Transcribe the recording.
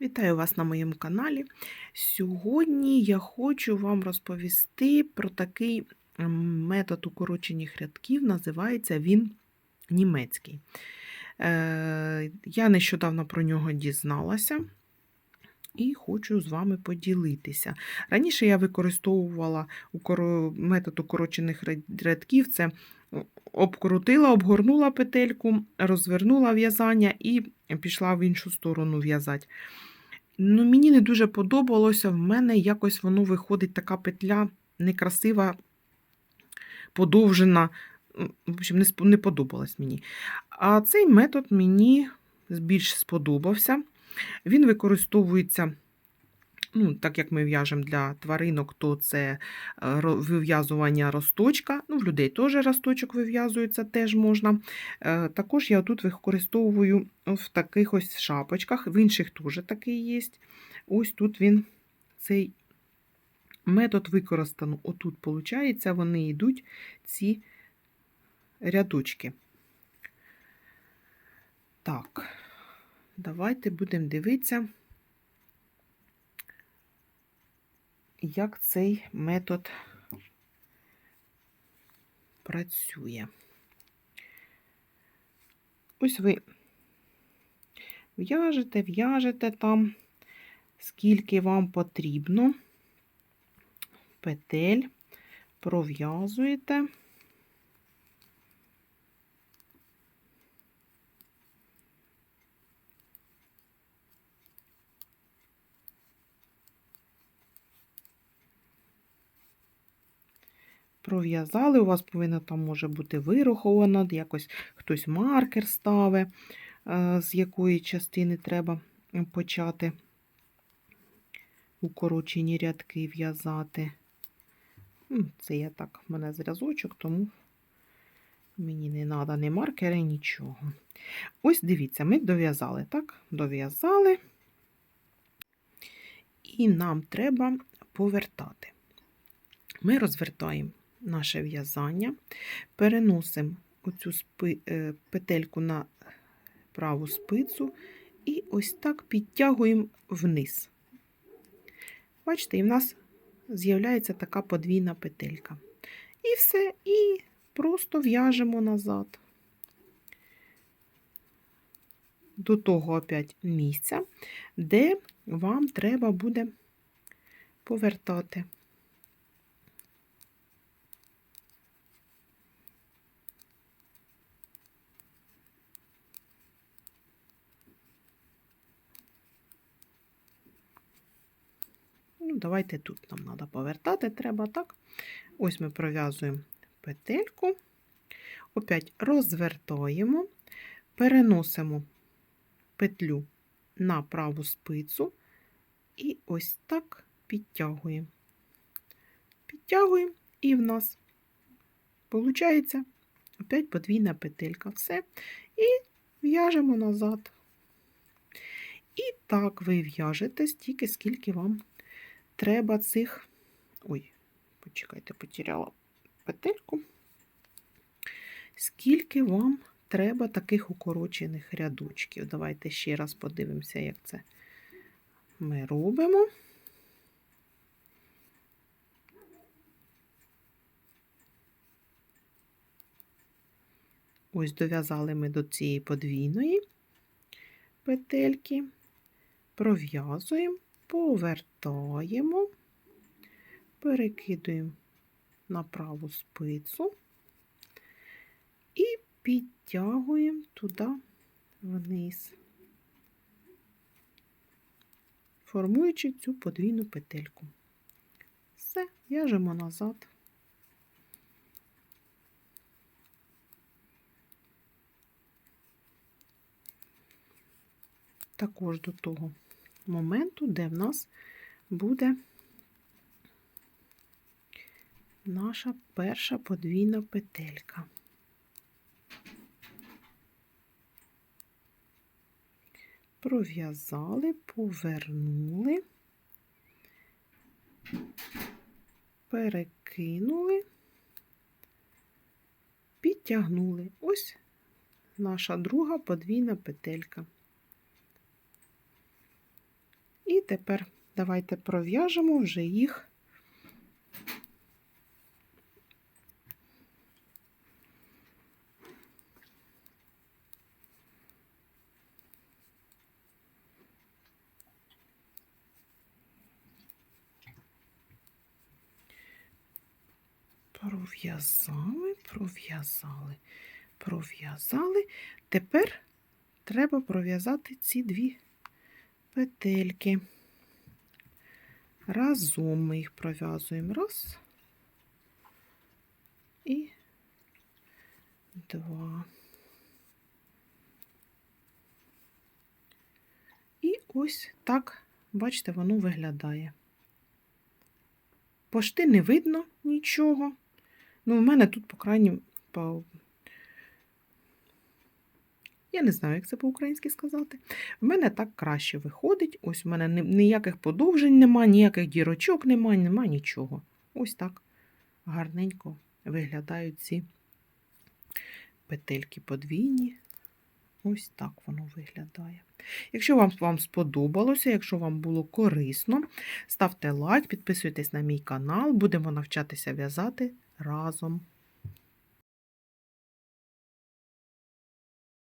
Вітаю вас на моєму каналі. Сьогодні я хочу вам розповісти про такий метод укорочених рядків, називається він німецький. Е, Я нещодавно про нього дізналася і хочу з вами поділитися. Раніше я використовувала метод укорочених рядків. Це обкрутила, обгорнула петельку, розвернула в'язання і пішла в іншу сторону в'язати. Ну, мені не дуже подобалося. В мене якось воно виходить така петля некрасива, подовжена. В общем, не, подобалось мені. А цей метод мені більш сподобався. Він використовується, ну, так як ми в'яжемо для тваринок, то це е, вив'язування росточка. Ну, в людей теж росточок вив'язується, теж можна. Е, Також я тут використовую в таких ось шапочках, в інших теж такий є. Ось тут він, цей метод використано. Отут, виходить, вони йдуть ці рядочки. Так, давайте будемо дивитися, як цей метод працює. Ось ви в'яжете, в'яжете там, скільки вам потрібно, петель, пров'язуєте. Пров'язали, у вас повинно там може бути вираховано, якось хтось маркер ставить, е, з якої частини треба почати укорочені рядки в'язати. Це я так, в мене зразочок, тому мені не треба ні маркери, нічого. Ось дивіться, ми дов'язали, так? Дов'язали. І нам треба повертати. Ми розвертаємо наше в'язання, переносимо оцю е, петельку на праву спицю і ось так підтягуємо вниз. Бачите, і в нас з'являється така подвійна петелька. І все, і просто в'яжемо назад. До того опять місця, де вам треба буде повертати. Давайте тут нам треба повертати, треба так. Ось ми пров'язуємо петельку, опять розвертаємо, переносимо петлю на праву спицю і ось так підтягуємо. Підтягуємо, і в нас виходить опять подвійна петелька. Все. І в'яжемо назад. І так ви в'яжете стільки, скільки вам треба цих. Ой, почекайте, потеряла петельку. Скільки вам треба таких укорочених рядочків? Давайте ще раз подивимося, як це ми робимо. Ось дов'язали ми до цієї подвійної петельки, пров'язуємо, повертаємо, перекидуємо на праву спицю і підтягуємо туди вниз, формуючи цю подвійну петельку. Все, в'яжемо назад. Також до того моменту, де в нас буде наша перша подвійна петелька. Пров'язали, повернули, перекинули підтягнули. Ось наша друга подвійна петелька. І тепер давайте пров'яжемо вже їх. Пров'язали, пров'язали, пров'язали. Тепер треба пров'язати ці дві петельки. Разом ми їх пров'язуємо. Раз. І два. І ось так, бачите, воно виглядає. Пошти не видно нічого. Ну, у мене тут, по крайній, по... я не знаю, як це по-українськи сказати. В мене так краще виходить. Ось у мене ніяких подовжень нема, ніяких дірочок нема, нема нічого. Ось так гарненько виглядають ці петельки подвійні. Ось так воно виглядає. Якщо вам, вам сподобалося, якщо вам було корисно, ставте лайк, підписуйтесь на мій канал, будемо навчатися в'язати разом.